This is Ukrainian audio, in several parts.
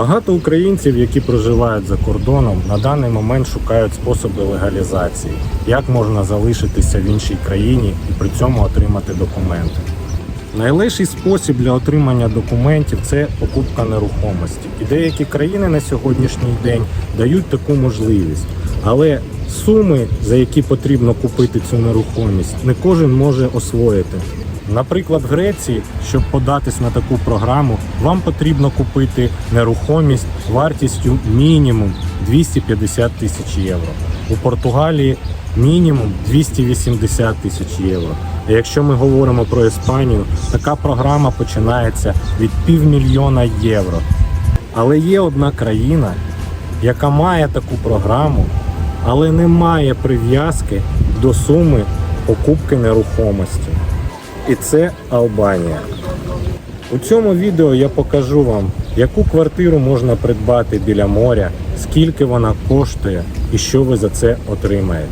Багато українців, які проживають за кордоном, на даний момент шукають способи легалізації, як можна залишитися в іншій країні і при цьому отримати документи. Найлегший спосіб для отримання документів це покупка нерухомості. І деякі країни на сьогоднішній день дають таку можливість. Але суми, за які потрібно купити цю нерухомість, не кожен може освоїти. Наприклад, в Греції, щоб податись на таку програму, вам потрібно купити нерухомість вартістю мінімум 250 тисяч євро. У Португалії мінімум 280 тисяч євро. А якщо ми говоримо про Іспанію, така програма починається від півмільйона євро. Але є одна країна, яка має таку програму, але не має прив'язки до суми покупки нерухомості. І це Албанія. У цьому відео я покажу вам, яку квартиру можна придбати біля моря, скільки вона коштує і що ви за це отримаєте.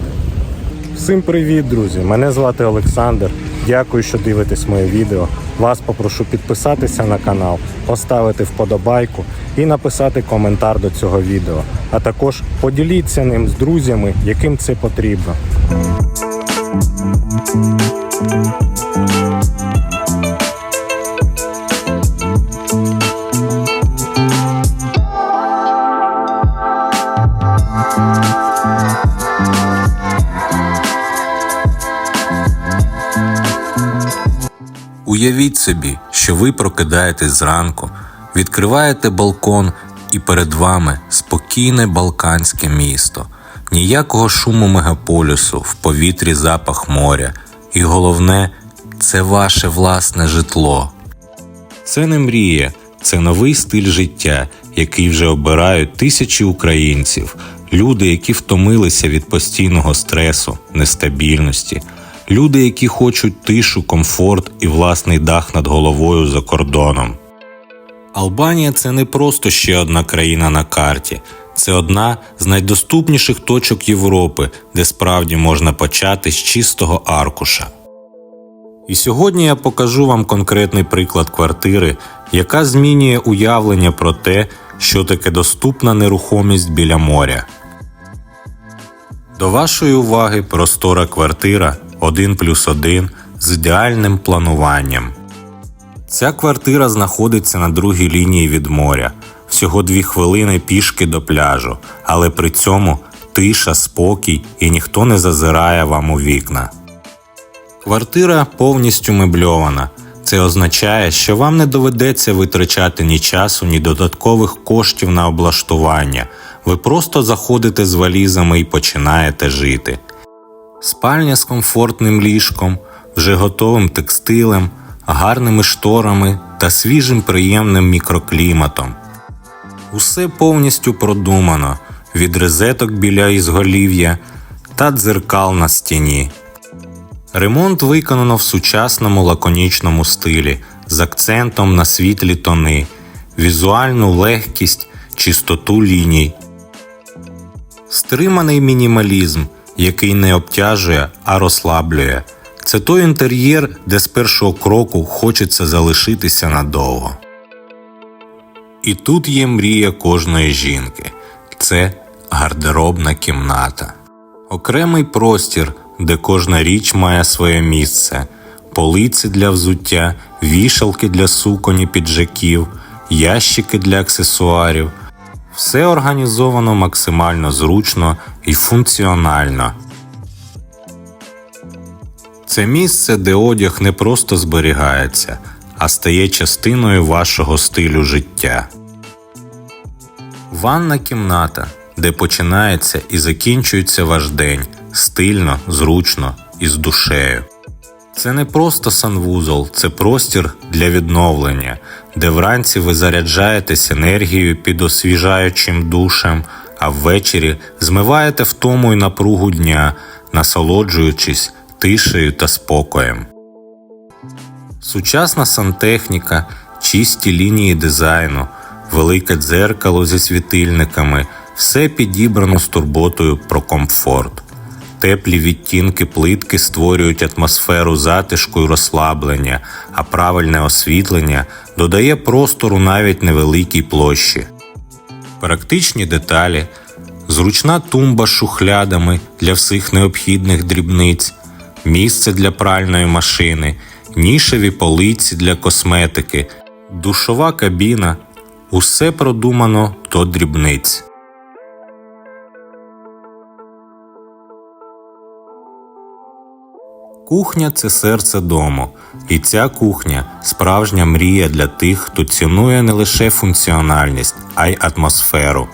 Всім привіт, друзі! Мене звати Олександр. Дякую, що дивитесь моє відео. Вас попрошу підписатися на канал, поставити вподобайку і написати коментар до цього відео. А також поділіться ним з друзями, яким це потрібно. Уявіть собі, що ви прокидаєтесь зранку, відкриваєте балкон, і перед вами спокійне балканське місто, ніякого шуму мегаполісу, в повітрі запах моря. І головне, це ваше власне житло. Це не мрія, це новий стиль життя, який вже обирають тисячі українців, люди, які втомилися від постійного стресу, нестабільності, люди, які хочуть тишу, комфорт і власний дах над головою за кордоном. Албанія це не просто ще одна країна на карті, це одна з найдоступніших точок Європи, де справді можна почати з чистого аркуша. І сьогодні я покажу вам конкретний приклад квартири, яка змінює уявлення про те, що таке доступна нерухомість біля моря. До вашої уваги простора квартира 1 плюс 1 з ідеальним плануванням. Ця квартира знаходиться на другій лінії від моря, всього дві хвилини пішки до пляжу, але при цьому тиша, спокій і ніхто не зазирає вам у вікна. Квартира повністю мебльована. Це означає, що вам не доведеться витрачати ні часу, ні додаткових коштів на облаштування. Ви просто заходите з валізами і починаєте жити. Спальня з комфортним ліжком, вже готовим текстилем, гарними шторами та свіжим приємним мікрокліматом. Усе повністю продумано від розеток біля ізголів'я та дзеркал на стіні. Ремонт виконано в сучасному лаконічному стилі з акцентом на світлі тони, візуальну легкість, чистоту ліній. Стриманий мінімалізм, який не обтяжує, а розслаблює. Це той інтер'єр, де з першого кроку хочеться залишитися надовго. І тут є мрія кожної жінки це гардеробна кімната. Окремий простір, де кожна річ має своє місце, полиці для взуття, вішалки для суконі піджаків, ящики для аксесуарів. Все організовано максимально зручно і функціонально. Це місце, де одяг не просто зберігається, а стає частиною вашого стилю життя. Ванна кімната, де починається і закінчується ваш день стильно, зручно і з душею. Це не просто санвузол, це простір для відновлення, де вранці ви заряджаєтесь енергією під освіжаючим душем, а ввечері змиваєте втому й напругу дня, насолоджуючись тишею та спокоєм. Сучасна сантехніка, чисті лінії дизайну, велике дзеркало зі світильниками все підібрано з турботою про комфорт. Теплі відтінки плитки створюють атмосферу затишку й розслаблення, а правильне освітлення додає простору навіть невеликій площі. практичні деталі, зручна тумба з шухлядами для всіх необхідних дрібниць, місце для пральної машини, нішеві полиці для косметики, душова кабіна. Усе продумано до дрібниць. Кухня це серце дому, і ця кухня справжня мрія для тих, хто цінує не лише функціональність, а й атмосферу.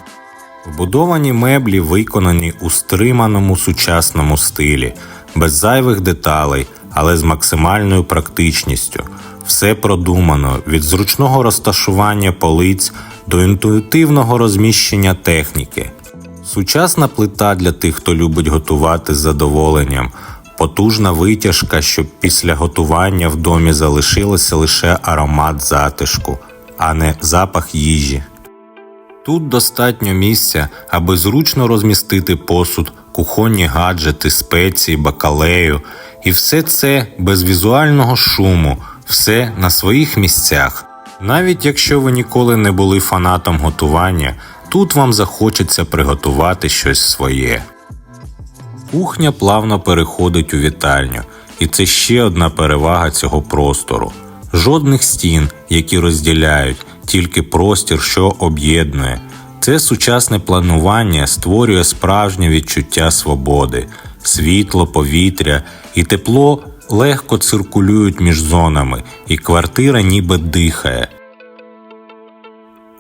Вбудовані меблі виконані у стриманому сучасному стилі, без зайвих деталей, але з максимальною практичністю. Все продумано від зручного розташування полиць до інтуїтивного розміщення техніки. Сучасна плита для тих, хто любить готувати з задоволенням, потужна витяжка, щоб після готування в домі залишилося лише аромат затишку, а не запах їжі. Тут достатньо місця, аби зручно розмістити посуд, кухонні гаджети, спеції, бакалею, і все це без візуального шуму, все на своїх місцях. Навіть якщо ви ніколи не були фанатом готування, тут вам захочеться приготувати щось своє. Кухня плавно переходить у вітальню, і це ще одна перевага цього простору. Жодних стін, які розділяють, тільки простір, що об'єднує. Це сучасне планування створює справжнє відчуття свободи, світло, повітря і тепло легко циркулюють між зонами, і квартира ніби дихає.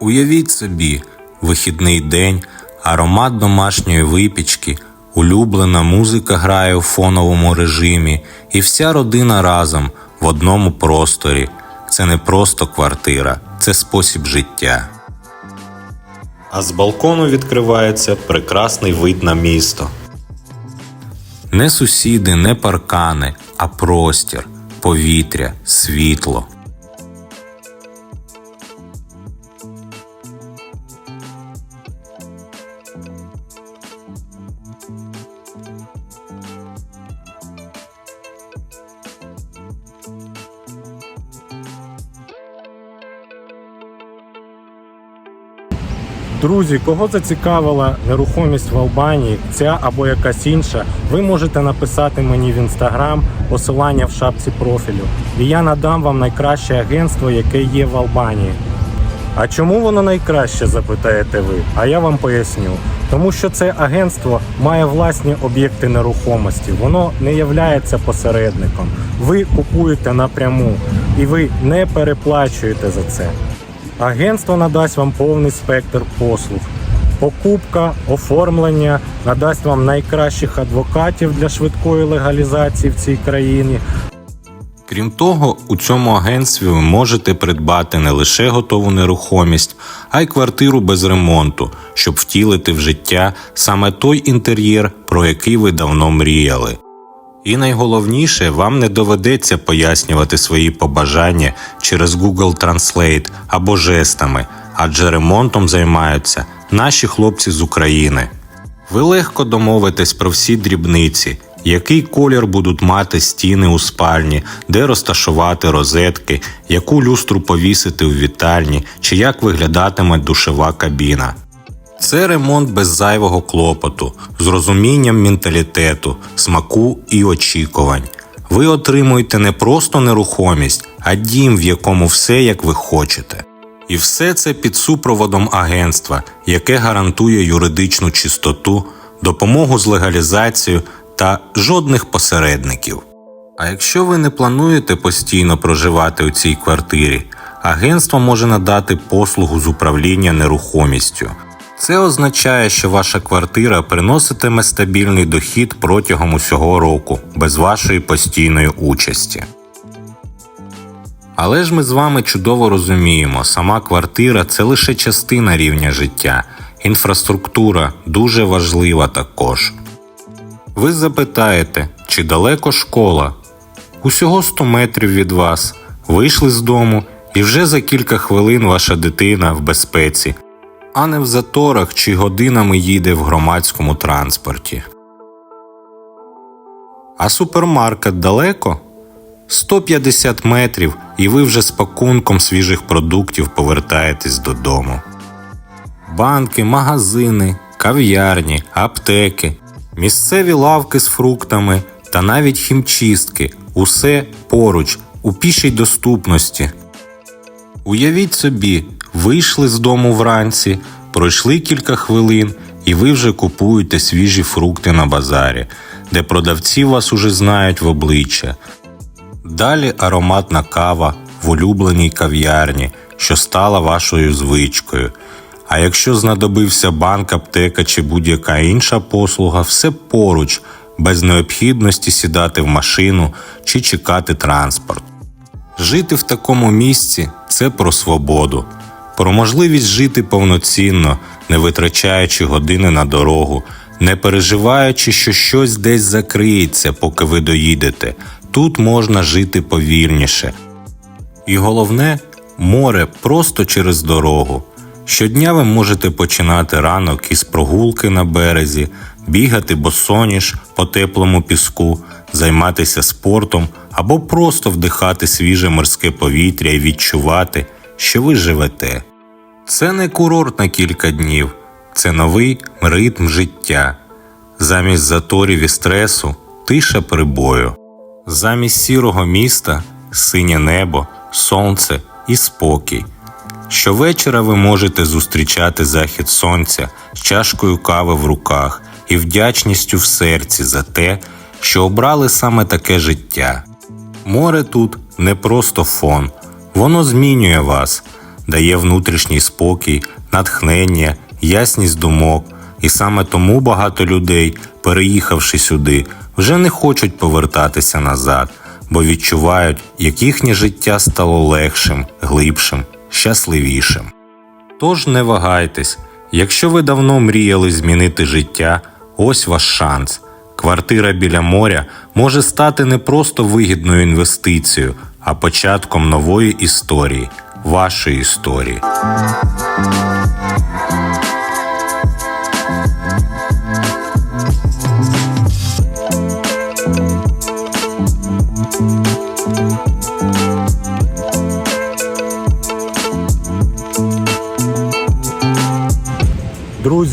Уявіть собі, вихідний день, аромат домашньої випічки, улюблена музика грає у фоновому режимі, і вся родина разом в одному просторі. Це не просто квартира, це спосіб життя. А з балкону відкривається прекрасний вид на місто. Не сусіди, не паркани, а простір, повітря, світло. Друзі, кого зацікавила нерухомість в Албанії, ця або якась інша, ви можете написати мені в інстаграм посилання в шапці профілю, і я надам вам найкраще агентство, яке є в Албанії. А чому воно найкраще, запитаєте ви? А я вам поясню. Тому що це агентство має власні об'єкти нерухомості, воно не являється посередником. Ви купуєте напряму і ви не переплачуєте за це. Агентство надасть вам повний спектр послуг. Покупка, оформлення надасть вам найкращих адвокатів для швидкої легалізації в цій країні. Крім того, у цьому агентстві ви можете придбати не лише готову нерухомість, а й квартиру без ремонту, щоб втілити в життя саме той інтер'єр, про який ви давно мріяли. І найголовніше, вам не доведеться пояснювати свої побажання через Google Translate або жестами, адже ремонтом займаються наші хлопці з України. Ви легко домовитесь про всі дрібниці, який колір будуть мати стіни у спальні, де розташувати розетки, яку люстру повісити у вітальні чи як виглядатиме душова кабіна. Це ремонт без зайвого клопоту, з розумінням менталітету, смаку і очікувань. Ви отримуєте не просто нерухомість, а дім, в якому все як ви хочете. І все це під супроводом агентства, яке гарантує юридичну чистоту, допомогу з легалізацією та жодних посередників. А якщо ви не плануєте постійно проживати у цій квартирі, агентство може надати послугу з управління нерухомістю. Це означає, що ваша квартира приноситиме стабільний дохід протягом усього року без вашої постійної участі. Але ж ми з вами чудово розуміємо, сама квартира це лише частина рівня життя, інфраструктура дуже важлива також. Ви запитаєте, чи далеко школа? Усього 100 метрів від вас. Вийшли з дому, і вже за кілька хвилин ваша дитина в безпеці, а не в заторах чи годинами їде в громадському транспорті. А супермаркет далеко? 150 метрів, і ви вже з пакунком свіжих продуктів повертаєтесь додому. банки, магазини, кав'ярні, аптеки, місцеві лавки з фруктами та навіть хімчистки усе поруч, у пішій доступності. Уявіть собі, вийшли з дому вранці, пройшли кілька хвилин, і ви вже купуєте свіжі фрукти на базарі, де продавці вас уже знають в обличчя. Далі ароматна кава в улюбленій кав'ярні, що стала вашою звичкою. А якщо знадобився банк, аптека чи будь-яка інша послуга, все поруч, без необхідності сідати в машину чи чекати транспорт. Жити в такому місці це про свободу, про можливість жити повноцінно, не витрачаючи години на дорогу, не переживаючи, що щось десь закриється, поки ви доїдете. Тут можна жити повільніше. І головне море просто через дорогу. Щодня ви можете починати ранок із прогулки на березі, бігати босоніж по теплому піску, займатися спортом або просто вдихати свіже морське повітря і відчувати, що ви живете. Це не курорт на кілька днів, це новий ритм життя. Замість заторів і стресу тиша прибою. Замість сірого міста синє небо, сонце і спокій. Щовечора ви можете зустрічати захід сонця з чашкою кави в руках і вдячністю в серці за те, що обрали саме таке життя. Море тут не просто фон, воно змінює вас, дає внутрішній спокій, натхнення, ясність думок, і саме тому багато людей, переїхавши сюди, вже не хочуть повертатися назад, бо відчувають, як їхнє життя стало легшим, глибшим, щасливішим. Тож не вагайтесь, якщо ви давно мріяли змінити життя, ось ваш шанс. Квартира біля моря може стати не просто вигідною інвестицією, а початком нової історії, вашої історії.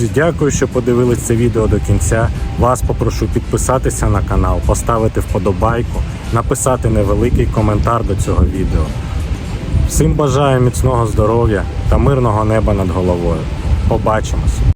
Друзі, дякую, що подивились це відео до кінця. Вас попрошу підписатися на канал, поставити вподобайку, написати невеликий коментар до цього відео. Всім бажаю міцного здоров'я та мирного неба над головою. Побачимось!